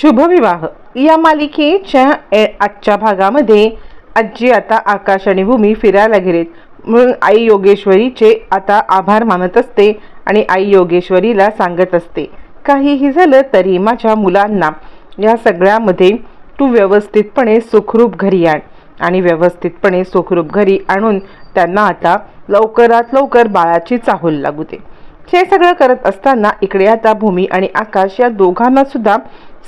शुभविवाह. या मालिकेच्या ए- आजच्या भागामध्ये आजी आता आकाश आणि भूमी फिरायला गेलेत. म्हणून आई योगेश्वरीचे आता आभार मानत असते आणि आई योगेश्वरीला सांगत असते काहीही झालं तरी माझ्या मुलांना या सगळ्यामध्ये तू व्यवस्थितपणे सुखरूप घरी आण. आणि व्यवस्थितपणे सुखरूप घरी आणून त्यांना आता लवकरात लवकर बाळाची चाहूल लागू दे. हे सगळं करत असताना इकडे आता भूमी आणि आकाश या दोघांना सुद्धा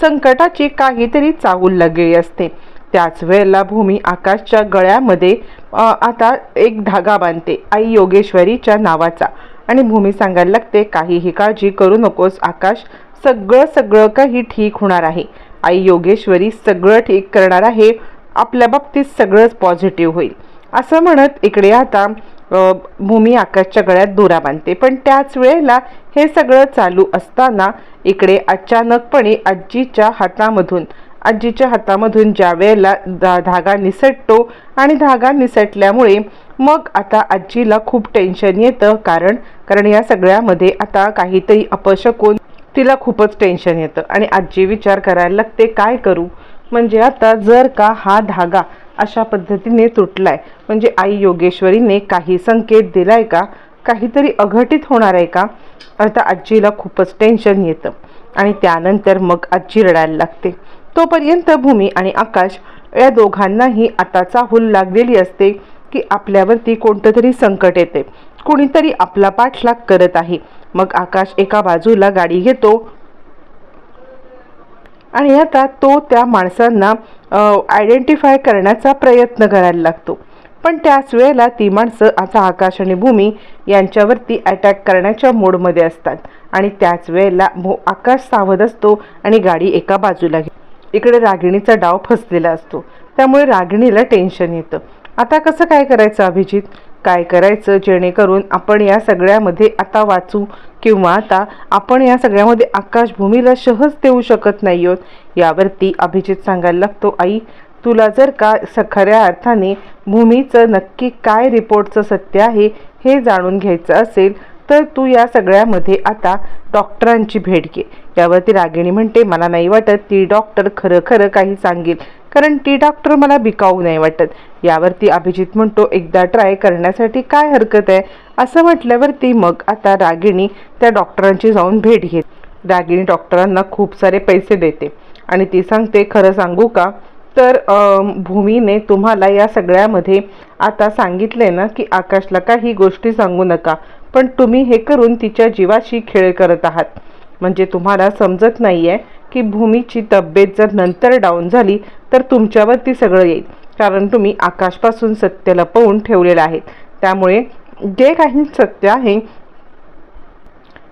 संकटाची काहीतरी चाहूल लागली असते. त्याच वेळेला भूमी आकाशच्या गळ्यामध्ये आता एक धागा बांधते आई योगेश्वरीच्या नावाचा. आणि भूमी सांगायला लागते काहीही काळजी करू नकोस आकाश सगळं सगळं काही ठीक होणार आहे. आई योगेश्वरी सगळं ठीक करणार आहे आपल्या बाबतीत सगळंच पॉझिटिव्ह होईल. असं म्हणत इकडे आता भूमी आकाशच्या गळ्यात दोरा बांधते. पण त्याच वेळेला हे सगळं चालू असताना इकडे अचानकपणे आजीच्या हातामधून आजीच्या हातामधून ज्या वेळेला धा धागा निसटतो आणि धागा निसटल्यामुळे मग आता आजीला खूप टेन्शन येतं. कारण कारण या सगळ्यामध्ये आता काहीतरी अपशकून तिला खूपच टेन्शन येतं. आणि आजी विचार करायला लागते काय करू? म्हणजे आता जर का हा धागा अशा पद्धतीने तुटलाय. म्हणजे आई योगेश्वरीने काही संकेत दिलाय का? काहीतरी अघटित होणार आहे का? आता आजीला खूपच टेन्शन येतं. आणि त्यानंतर मग आजी रडायला लागते. तोपर्यंत भूमी आणि आकाश या दोघांनाही आता चाहूल लागलेली असते की आपल्यावरती कोणतं तरी संकट येते. कुणीतरी आपला पाठलाग करत आहे. मग आकाश एका बाजूला गाडी घेतो. आणि आता तो त्या माणसांना आयडेंटिफाय करण्याचा प्रयत्न करायला लागतो. पण त्याच वेळेला ती माणसं आता आकाश आणि भूमी यांच्यावरती अटॅक करण्याच्या मोडमध्ये असतात. आणि त्याच वेळेला भू आकाश सावध असतो आणि गाडी एका बाजूला घे इकडे रागिणीचा डाव फसलेला असतो. त्यामुळे रागिणीला टेन्शन येतं. आता कसं काय करायचं अभिजित? काय करायचं जेणेकरून आपण या सगळ्यामध्ये आता वाचू किंवा आता आपण या सगळ्यामध्ये आकाश भूमीला सहज देऊ शकत नाही आहोत. यावरती अभिजित सांगायला लागतो आई तुला जर का स खऱ्या अर्थाने भूमीचं नक्की काय रिपोर्टचं सत्य आहे हे जाणून घ्यायचं असेल तर तू या सगळ्यामध्ये आता डॉक्टरांची भेट घे. यावरती रागिणी म्हणते मला नाही वाटत ती डॉक्टर खरं खरं काही सांगेल कारण ती डॉक्टर मला बिकाऊ नाही वाटत. यावरती अभिजित म्हणतो एकदा ट्राय करण्यासाठी काय हरकत आहे? असं म्हटल्यावरती मग आता रागिणी त्या डॉक्टरांची जाऊन भेट घेत. रागिणी डॉक्टरांना खूप सारे पैसे देते आणि ती सांगते खरं सांगू का? तर भूमीने तुम्हाला या सगळ्यामध्ये आता सांगितलंय ना की आकाशला काही गोष्टी सांगू नका पण तुम्ही हे करून तिच्या जीवाशी खेळ करत आहात. म्हणजे तुम्हाला समजत नाही आहे की भूमीची तब्येत जर नंतर डाऊन झाली तर तुमच्यावरती सगळं येईल. कारण तुम्ही आकाशपासून सत्य लपवून ठेवलेलं आहे. त्यामुळे जे काही सत्य आहे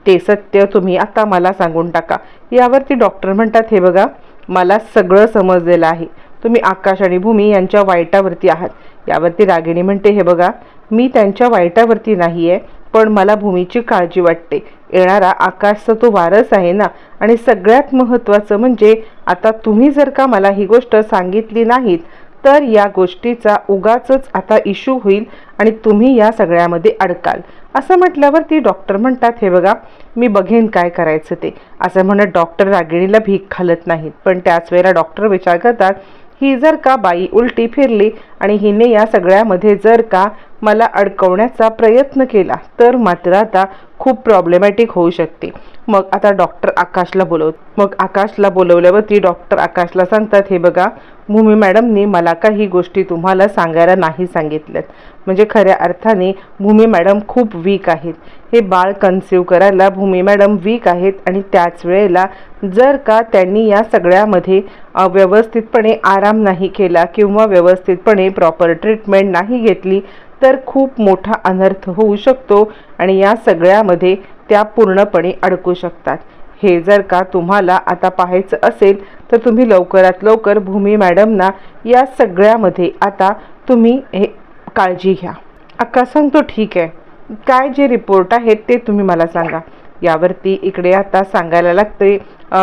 ते सत्य तुम्ही आता मला सांगून टाका. यावरती डॉक्टर म्हणतात हे बघा मला सगळं समजलेलं आहे. तुम्ही आकाश आणि भूमी यांच्या वाईटावरती आहात. यावरती रागिणी म्हणते हे बघा मी त्यांच्या वाईटावरती नाही आहे पण मला भूमीची काळजी वाटते. येणारा आकाशचा तो वारस आहे ना? आणि सगळ्यात महत्त्वाचं म्हणजे आता तुम्ही जर का मला ही गोष्ट सांगितली नाहीत तर या गोष्टीचा उगाचच आता इश्यू होईल आणि तुम्ही या सगळ्यामध्ये अडकाल. असं म्हटल्यावर ती डॉक्टर म्हणतात हे बघा मी बघेन काय करायचं ते. असं म्हणत डॉक्टर रागिणीला भीक घालत नाहीत. पण त्याच वेळेला डॉक्टर विचार करतात ही जर का बाई उलटी फिरली आणि हिने या सगळ्यामध्ये जर का मला अडकवण्याचा प्रयत्न केला तर मात्र आता खूप प्रॉब्लेमॅटिक होऊ शकते. मग आता डॉक्टर आकाशला बोलवत मग आकाशला बोलवल्यावर ती डॉक्टर आकाशला सांगतात हे बघा भूमी मॅडमनी मला काही गोष्टी तुम्हाला सांगायला नाही सांगितल्यात. म्हणजे खऱ्या अर्थाने भूमी मॅडम खूप वीक आहेत. हे बाळ कन्सिव्ह करायला भूमी मॅडम वीक आहेत आणि त्याच वेळेला जर का त्यांनी या सगळ्यामध्ये व्यवस्थितपणे आराम नाही केला किंवा व्यवस्थितपणे प्रॉपर ट्रीटमेंट नाही घेतली तर खूप मोठा अनर्थ होऊ शकतो आणि या सगळ्यामध्ये त्या पूर्णपणे अडकू शकतात. हे जर का तुम्हाला आता पाहायचं असेल तर तुम्ही लवकरात लवकर भूमी मॅडमना या सगळ्यामध्ये आता तुम्ही हे काळजी घ्या. अक्का सांगतो ठीक आहे. काय जे रिपोर्ट आहेत ते तुम्ही मला सांगा. यावरती इकडे आता सांगायला लागते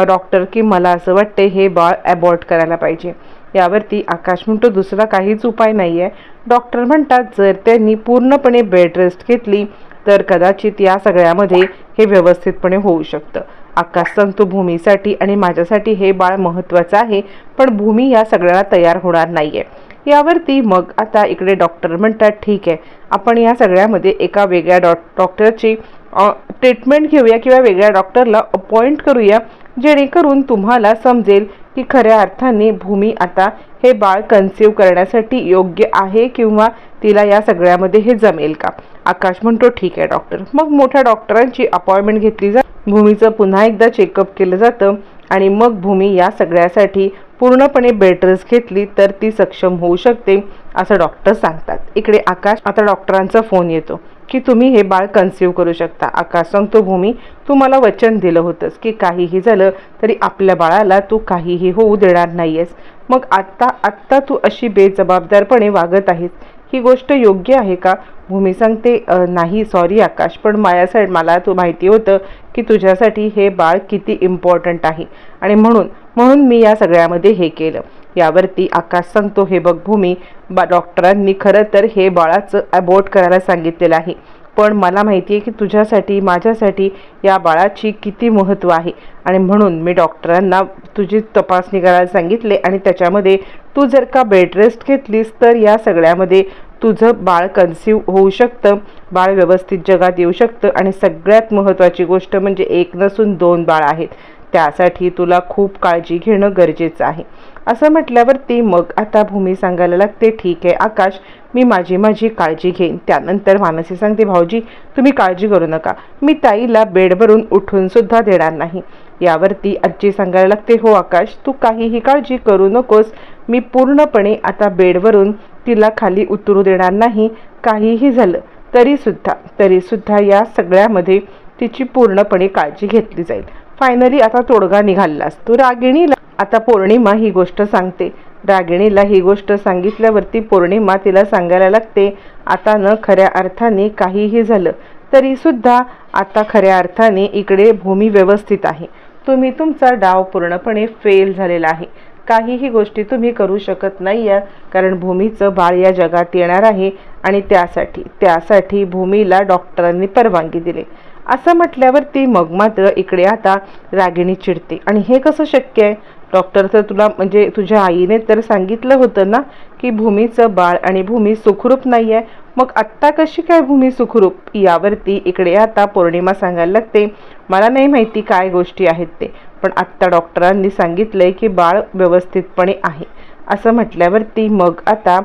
डॉक्टर की मला असं वाटते हे बाळ ॲबॉर्ट करायला पाहिजे. यावरती आकाश म्हणतो दुसरा काहीच उपाय नाही आहे डॉक्टर म्हणतात जर त्यांनी पूर्णपणे बेड रेस्ट घेतली तर कदाचित या सगळ्यामध्ये हे व्यवस्थितपणे होऊ शकतं. आकाश सांगतो भूमीसाठी आणि माझ्यासाठी हे बाळ महत्त्वाचं आहे पण भूमी या सगळ्याला तयार होणार नाही आहे यावरती मग आता इकडे डॉक्टर म्हणतात ठीक आहे आपण या सगळ्यामध्ये एका वेगळ्या डॉ डॉक्टरची ट्रीटमेंट घेऊया किंवा वेगळ्या डॉक्टरला अपॉइंट करूया जेणेकरून तुम्हाला समजेल की खऱ्या अर्थाने भूमी आता हे बाळ कन्सिव्ह करण्यासाठी योग्य आहे किंवा तिला या सगळ्यामध्ये हे जमेल का? आकाश म्हणतो ठीक आहे डॉक्टर मग मोठ्या डॉक्टरांची अपॉइंटमेंट घेतली जा भूमीचं पुन्हा एकदा चेकअप केलं जातं. आणि मग भूमी या सगळ्यासाठी पूर्णपणे बेड रेस्ट घेतली तर ती सक्षम होऊ शकते असं डॉक्टर सांगतात. इकडे आकाश आता डॉक्टरांचा फोन येतो. की तुम्ही हे बाळ कन्सिव्ह करू शकता. आकाश सांगतो भूमी तू मला वचन दिलं होतंस की काहीही झालं तरी आपल्या बाळाला तू काहीही होऊ देणार नाहीयेस. मग आत्ता आत्ता तू अशी बेजबाबदारपणे वागत आहेस. ही गोष्ट योग्य आहे का? भूमी सांगते नाही सॉरी आकाश पण माझ्यासाठी मला तू माहिती होतं की तुझ्यासाठी हे बाळ किती इम्पॉर्टंट आहे. आणि म्हणून म्हणून मी या सगळ्यामध्ये हे केलं. यावरती आकाश सांगतो हे बघ भूमी बा डॉक्टरांनी खरं तर हे बाळाचं अबॉर्ट करायला सांगितलेलं आहे. पण मला माहिती आहे की तुझ्यासाठी माझ्यासाठी या बाळाची किती महत्त्व आहे. आणि म्हणून मी डॉक्टरांना तुझी तपासणी करायला सांगितले आणि त्याच्यामध्ये तू जर का बेड रेस्ट घेतलीस तर या सगळ्यामध्ये तुझं बाळ कन्सिव होऊ शकतं बाळ व्यवस्थित जगात येऊ शकतं आणि सगळ्यात महत्त्वाची गोष्ट म्हणजे एक नसून दोन बाळ आहेत. त्यासाठी तुला खूप काळजी घेणं गरजेचं आहे. असं म्हटल्यावरती मग आता भूमी सांगायला लागते ठीक आहे आकाश मी माझी माझी काळजी घेईन. त्यानंतर मानसी सांगते भाऊजी तुम्ही काळजी करू नका. मी ताईला बेडवरून उठून सुद्धा देणार नाही. यावरती आजी सांगायला लागते हो आकाश तू काहीही काळजी करू नकोस. मी पूर्णपणे आता बेडवरून तिला खाली उतरू देणार नाही. काहीही झालं तरीसुद्धा तरीसुद्धा या सगळ्यामध्ये तिची पूर्णपणे काळजी घेतली जाईल. फायनली आता तोडगा निघालास. तू रागिणीला आता पौर्णिमा ही गोष्ट सांगते. रागिणीला ही गोष्ट सांगितल्यावरती पौर्णिमा तिला सांगायला लागते आता न खऱ्या अर्थाने काहीही झालं तरीसुद्धा आता खऱ्या अर्थाने इकडे भूमी व्यवस्थित आहे. तुम्ही तुमचा डाव पूर्णपणे फेल झालेला आहे. काहीही गोष्टी तुम्ही करू शकत नाही आहे कारण भूमीचं बाळ या जगात येणार आहे आणि त्यासाठी त्यासाठी भूमीला डॉक्टरांनी परवानगी दिली. असं म्हटल्यावरती मग मात्र इकडे आता रागिणी चिडते. आणि हे कसं शक्य आहे? डॉक्टर तर तुला म्हणजे तुझ्या आईने तर सांगितलं होतं ना की भूमीचं बाळ आणि भूमी सुखरूप नाही आहे मग आत्ता कशी काय भूमी सुखरूप? यावरती इकडे आता पौर्णिमा सांगायला लागते. मला नाही माहिती काय गोष्टी आहेत ते पण आत्ता डॉक्टरांनी सांगितलंय की बाळ व्यवस्थितपणे आहे. असं म्हटल्यावरती मग आता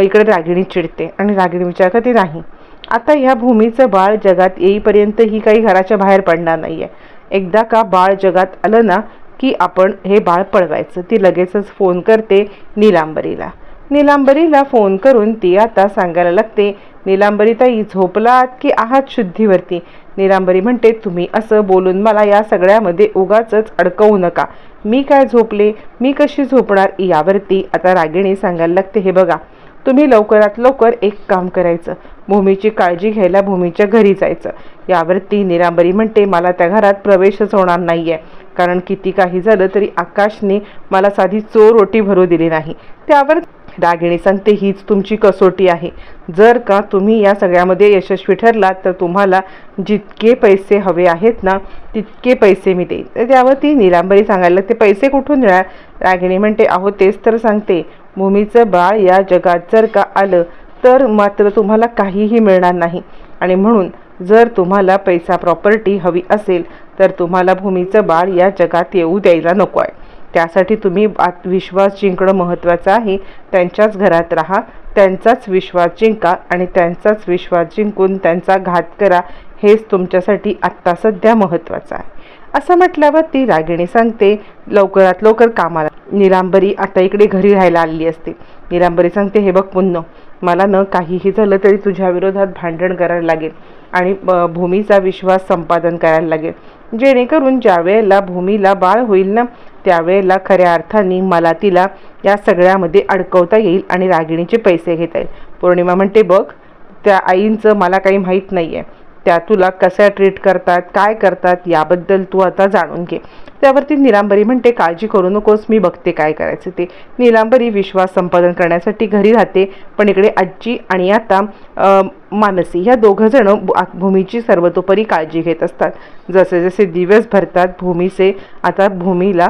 इकडे रागिणी चिडते. आणि रागिणी विचार करते नाही. आता ह्या भूमीचं बाळ जगात येईपर्यंत ही काही घराच्या बाहेर पडणार नाही आहे एकदा का बाळ जगात आलं ना की आपण हे बाळ पळवायचं. ती लगेचच फोन करते नीलांबरीला. नीलांबरीला फोन करून ती आता सांगायला लागते नीलांबरीताई झोपलात की आहात शुद्धीवरती? नीलांबरी म्हणते तुम्ही असं बोलून मला या सगळ्यामध्ये उगाच अडकवू नका. मी काय झोपले? मी कशी झोपणार? यावरती आता रागिणी सांगायला लागते हे बघा तुम्ही लवकरात लवकर एक काम करायचं. भूमीची काळजी घ्यायला भूमीच्या घरी जायचं. यावरती निरांबरी म्हणते मला त्या घरात प्रवेशच होणार नाही आहे कारण किती काही झालं तरी आकाशने मला साधी चोर रोटी भरू दिली नाही. त्यावर रागिणी सांगते हीच तुमची कसोटी आहे. जर का तुम्ही या सगळ्यामध्ये यशस्वी ठरलात तर तुम्हाला जितके पैसे हवे आहेत ना तितके पैसे मी देईन. तर त्यावर ती निलांबरी सांगायला ते पैसे कुठून मिळणार? रागिणी म्हणते अहो तेच तर सांगते. भूमीचं बाळ या जगात जर का आलं तर मात्र तुम्हाला काहीही मिळणार नाही. आणि म्हणून जर तुम्हाला पैसा प्रॉपर्टी हवी असेल तर तुम्हाला भूमीचं बाळ या जगात येऊ द्यायला नको आहे त्यासाठी तुम्ही आत्मविश्वास जिंकणं महत्त्वाचं आहे. त्यांच्याच घरात राहा त्यांचाच विश्वास जिंका आणि त्यांचाच विश्वास जिंकून त्यांचा घात करा हेच तुमच्यासाठी आत्ता सध्या महत्त्वाचं आहे. असं म्हटल्यावर ती रागिणी सांगते लवकरात लवकर कामाला निरांबरी आता इकडे घरी राहायला आलेली असते. निरांबरी सांगते हे बघ पुन्हा मला न काहीही झालं तरी तुझ्या विरोधात भांडण करायला लागेल आणि भूमीचा विश्वास संपादन करायला लागेल. जेणेकरून ज्या वेळेला भूमीला बाळ होईल ना त्यावेळेला खऱ्या अर्थाने मला तिला या सगळ्यामध्ये अडकवता येईल आणि रागिणीचे पैसे घेता येईल. पौर्णिमा म्हणते बघ त्या आईंचं मला काही माहीत नाही आहे त्या तुला कशा ट्रीट करतात काय करतात याबद्दल तू आता जाणून घे. त्यावरती निलांबरी म्हणते काळजी करू नकोस मी बघते काय करायचं ते. निलांबरी विश्वास संपादन करण्यासाठी घरी राहते पण इकडे आजी आणि आता मानसी ह्या दोघंजणं भूमीची सर्वतोपरी काळजी घेत असतात. जसे जसे दिवस भरतात भूमीचे आता भूमीला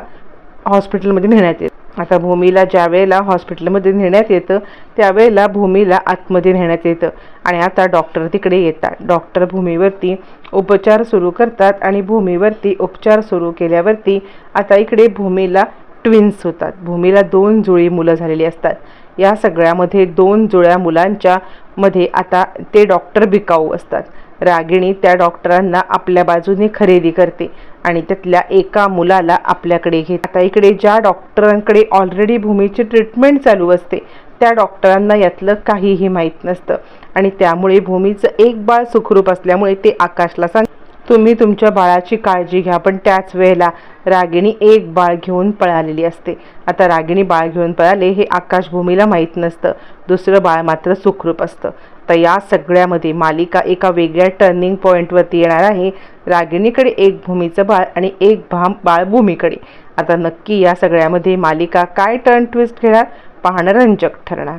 हॉस्पिटलमध्ये नेण्यात येत. आता भूमीला ज्या वेळेला हॉस्पिटलमध्ये नेण्यात येतं त्यावेळेला भूमीला आतमध्ये नेण्यात येतं. आणि आता डॉक्टर तिकडे येतात. डॉक्टर भूमीवरती उपचार सुरू करतात आणि भूमीवरती उपचार सुरू केल्यावरती आता इकडे भूमीला ट्विन्स होतात. भूमीला दोन जुळी मुलं झालेली असतात. या सगळ्यामध्ये दोन जुळ्या मुलांच्या मध्ये आता ते डॉक्टर बिकाऊ असतात. रागिणी त्या डॉक्टरांना आपल्या बाजूने खरेदी करते आणि त्यातल्या एका मुलाला आपल्याकडे घेत. आता इकडे ज्या डॉक्टरांकडे ऑलरेडी भूमीची ट्रीटमेंट चालू असते त्या डॉक्टरांना यातलं काहीही माहीत नसतं. आणि त्यामुळे भूमीचं एक बाळ सुखरूप असल्यामुळे ते आकाशला सांग तुम्ही तुमच्या बाळाची काळजी घ्या पण त्याच वेळेला रागिणी एक बाळ घेऊन पळालेली असते. आता रागिणी बाळ घेऊन पळाले हे आकाशभूमीला माहीत नसतं. दुसरं बाळ मात्र सुखरूप असतं. तर या सगळ्यामध्ये मालिका एका वेगळ्या टर्निंग पॉईंटवरती येणार आहे. रागिणीकडे एक भूमीचं बाळ आणि एक भाम बाळभूमीकडे आता नक्की या सगळ्यामध्ये मालिका काय टर्न ट्विस्ट घेणार? पाहणं रंजक ठरणार.